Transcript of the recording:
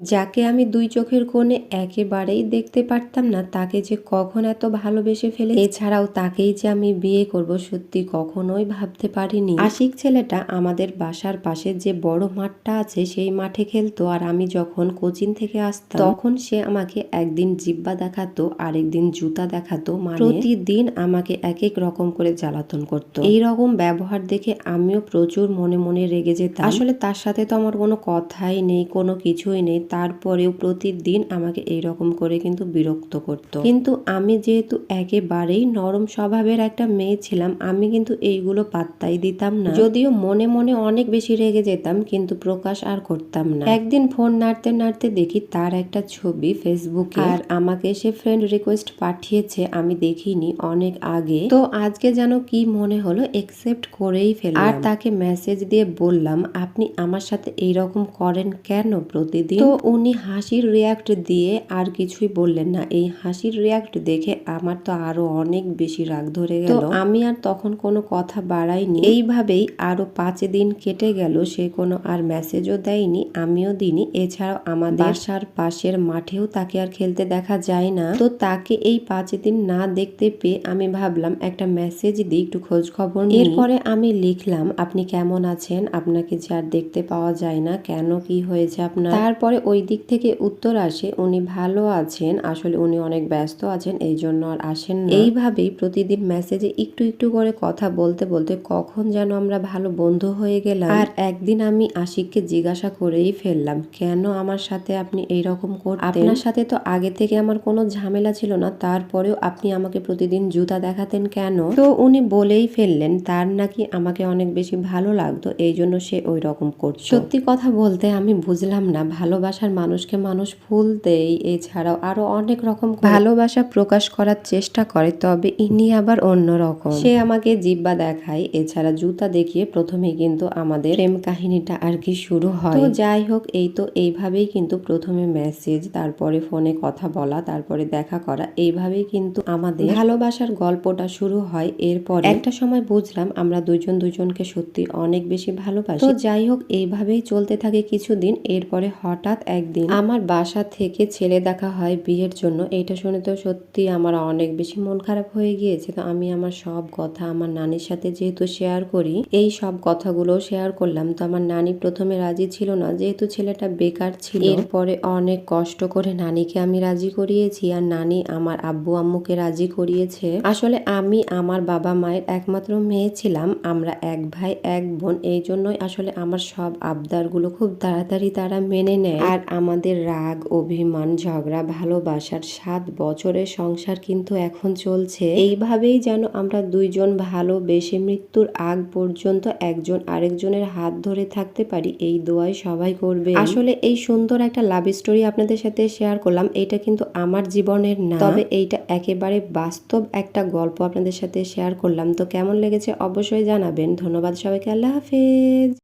যাকে আমি দুই চোখের কোণে একেবারেই দেখতে পারতাম না, তাকে যে কখন এত ভালোবেসে ফেলে এছাড়াও তাকেই যে আমি বিয়ে করব সত্যি কখনোই ভাবতে পারিনি। আশিক ছেলেটা আমাদের বাসার পাশে যে বড় মাঠটা আছে, সেই মাঠে খেলতো আর আমি যখন কোচিং থেকে আসতাম, তখন সে আমাকে একদিন জিব্বা দেখাতো, আরেকদিন জুতা দেখাতো মানে প্রতিদিন আমাকে এক এক রকম করে জ্বালাতন করতো। এই রকম ব্যবহার দেখে আমিও প্রচুর মনে মনে রেগে যেতাম। আসলে তার সাথে তো আমার কোনো কথাই নেই, কোনো কিছুই নেই তারপরেও প্রতিদিন আমাকে এই রকম করে কিন্তু বিরক্ত করত। কিন্তু আমি যেহেতু একেবারেই নরম স্বভাবের একটা মেয়ে ছিলাম, আমি কিন্তু এইগুলো পাত্তাই দিতাম না। যদিও মনে মনে অনেক বেশি রেগে যেতাম, কিন্তু প্রকাশ আর করতাম না। একদিন ফোন নাড়তে নাড়তে দেখি তার একটা ছবি ফেসবুকে। আর আমাকে সে ফ্রেন্ড রিকোয়েস্ট পাঠিয়েছে, আমি দেখিনি অনেক আগে। তো আজকে যেন কি মনে হলো একসেপ্ট করেই ফেললাম। আর তাকে মেসেজ দিয়ে বললাম, আপনি আমার সাথে এই রকম করেন কেন প্রতিদিন? তো উনি হাসির রিয়াক্ট দিয়ে আর কিছুই বললেন না। এই হাসির রিয়াক্ট দেখে আমার তো আরও অনেক বেশি রাগ ধরে গেল। আমি আর তখন কোনো কথা বাড়াইনি। এইভাবেই আরও পাঁচ দিন কেটে গেল সে কোনো আর মেসেজও দেয়নি আমিও দিইনি। এছাড়াও আমাদের বাসার পাশের মাঠেও তাকে আর খেলতে দেখা যায় না। তো তাকে এই পাঁচ দিন না দেখতে পেয়ে আমি ভাবলাম একটা মেসেজ দিই একটু খোঁজ খবর এরপরে আমি লিখলাম আপনি কেমন আছেন? আপনাকে যে আর দেখতে পাওয়া যায় না কেন কি হয়েছে আপনার? তারপরে ওই দিক থেকে উত্তর আসে, উনি ভালো আছেন, আসলে উনি অনেক ব্যস্ত আছেন, এই জন্য আর আসেন এইভাবেই প্রতিদিন মেসেজে একটু একটু করে কথা বলতে বলতে কখন যেন আমরা ভালো বন্ধু হয়ে গেলাম। আর একদিন আমি আশিককে জিজ্ঞাসা করেই ফেললাম, কেন আমার সাথে আপনি এই রকম করতেন? আপনার সাথে তো আগে থেকে আমার কোনো ঝামেলা ছিল না, তারপরেও আপনি আমাকে প্রতিদিন জুতা দেখাতেন কেন? তো উনি বলেই ফেললেন, তার নাকি আমাকে অনেক বেশি ভালো লাগতো, এই জন্য সে ওই রকম করতো। সত্যি কথা বলতে আমি বুঝলাম না ভালোবাসার মানুষকে মানুষ ফুল দেয় এছাড়াও আরও অনেক রকম ভালোবাসা প্রকাশ করার চেষ্টা করে তবে ইনি আবার অন্য রকম। সে আমাকে জিব্বা দেখায় এছাড়া জুতা দেখিয়ে প্রথমে কিন্তু আমাদের প্রেম কাহিনীটা আর কি শুরু হয়। তো যাই হোক এই তো এইভাবেই কিন্তু প্রথমে মেসেজ তারপরে ফোনে কথা বলা তারপরে দেখা করা এইভাবেই কিন্তু আমাদের ভালোবাসার গল্পটা শুরু হয়। এরপর একটা সময় বুঝলাম আমরা দুজন দুজনকে সত্যি অনেক বেশি ভালোবাসি। তো যাই হোক এইভাবেই চলতে থাকে কিছুদিন। এরপরে হঠাৎ একদিন আমার বাসা থেকে ছেলে দেখা হয় বিয়ের জন্য। এটা শুনে তো সত্যি আমার অনেক বেশি মন খারাপ হয়ে গিয়েছে। তো আমি আমার সব কথা আমার নানির সাথে যেহেতু শেয়ার করি, এই সব কথাগুলো শেয়ার করলাম। তো আমার নানি প্রথমে রাজি ছিল না, যেহেতু ছেলেটা বেকার ছিল। এরপরে অনেক কষ্ট করে নানিকে আমি রাজি করিয়েছি আর নানি আমার আব্বু আম্মুকে রাজি করিয়েছে। আসলে আমি আমার বাবা মায়ের একমাত্র মেয়ে ছিলাম, আমরা এক ভাই, এক বোন। এই জন্যই আসলে আমার সব আবদারগুলো খুব তাড়াতাড়ি তারা মেনে নেয়। আর আমাদের রাগ, অভিমান, ঝগড়া, ভালোবাসার সাত বছরের সংসার কিন্তু এখন চলছে। এইভাবেই যেন আমরা দুইজন ভালোবেসে মৃত্যুর আগ পর্যন্ত একজন আরেকজনের হাত ধরে থাকতে পারি, এই দোয়াই সবাই করবে। আসলে এই সুন্দর একটা লাভ স্টোরি আপনাদের সাথে শেয়ার করলাম, এটা কিন্তু আমার জীবনের না। তবে এইটা একেবারে বাস্তব একটা গল্প আপনাদের সাথে শেয়ার করলাম। তো কেমন লেগেছে অবশ্যই জানাবেন। ধন্যবাদ সবাইকে, আল্লাহ হাফেজ।